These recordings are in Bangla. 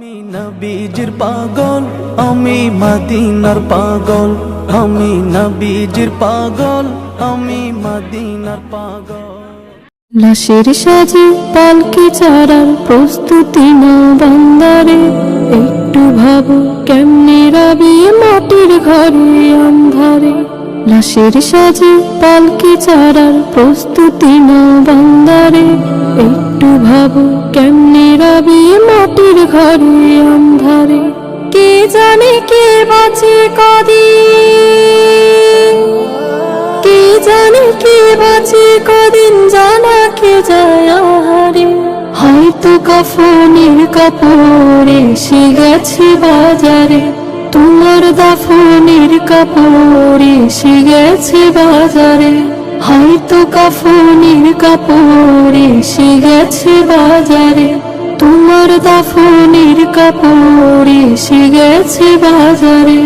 আমি নবীজির পাগল, আমি মদিনার পাগল। আমি নবীজির পাগল, আমি মদিনার পাগল। লাশের সাজে পালকি চারার প্রস্তুতি না বান্দারে, একটু ভাবো কেমনে রাবি মাটির ঘরে আন্ধারে লাশের সাজে পালকি চারার প্রস্তুতি না বান্দারে, একটু ভাবো কেমনে রাবি ঘরে আন্ধারে কে জানে কে বাঁচে কদিন? কে জানে কে বাঁচে কদিন, জানা কে যায় আহারে? হয়তো কাফনের কাপড় এসে গেছে বাজারে, তোমার দাফনের কাপড় এসে গেছে বাজারে। হয়তো কাফনের কাপড় এসে গেছে বাজারে। তোমার দাফনের কাপড় এসে গেছে বাজারে।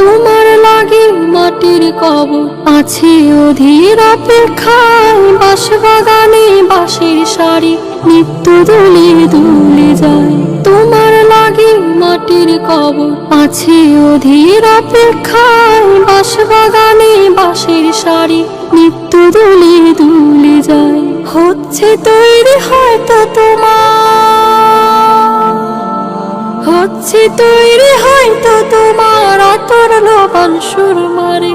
তোমার লাগে মাটির কব আছে অধীর অপেক্ষায় বাস বাগানে বাঁশের শাড়ি নিত্য দুলে দুলে যায়, তোমার লাগে মাটির কব আছে অধীর অপেক্ষায় বাস বাগানে বাঁশের শাড়ি নিত্য দুলে দুলে যায়, হচ্ছে তৈরি হয়তো তোমার হচ্ছে তৈরি, হয়তো তোমার আতর লবণ সুর মারে।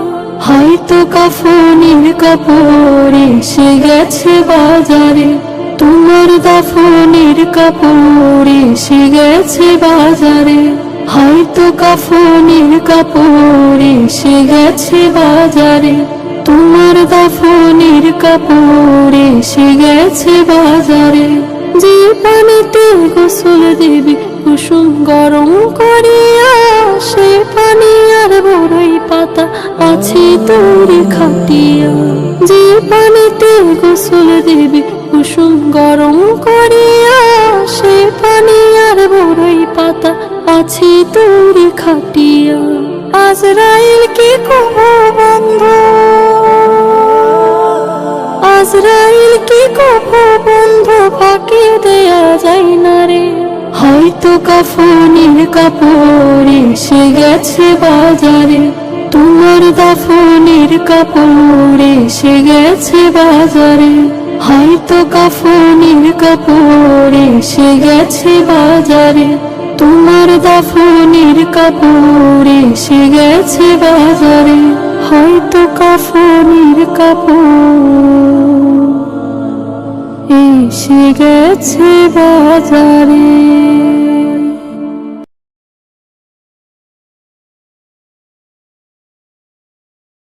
হয়তো কাফনের কাপড় এসে গেছে বাজারে। তোমার দাফনের কাপড় এসে গেছে বাজারে। হয়তো কাফনের কাপড় এসে গেছে বাজারে। তোমার দাফনের কাপড় এসে গেছে বাজারে। পানিতে গোসল দেবে, কুসুম গরম করিয়া সে পানি আর বড়ই পাতা আছে তৈরি খাটিয়া। যে পানিতে গোসল দেবে, কুসুম গরম করিয়া সে পানি আর বড়ই পাতা আছে তৈরি খাটিয়া। আজরাইল কি কব বন্ধু আজরাইল কি দেয়া যায় না রে। হয়তো কাফনের কাপড় এসে গেছে বাজারে। তোমার দাফনের কাপড় এসে গেছে বাজারে। হয়তো কাফনের কাপড় এসে গেছে বাজারে। তোমার দাফনের কাপড় এসে গেছে বাজারে। হয়তো কাফনের কাপড় এসে গেছে বাজারে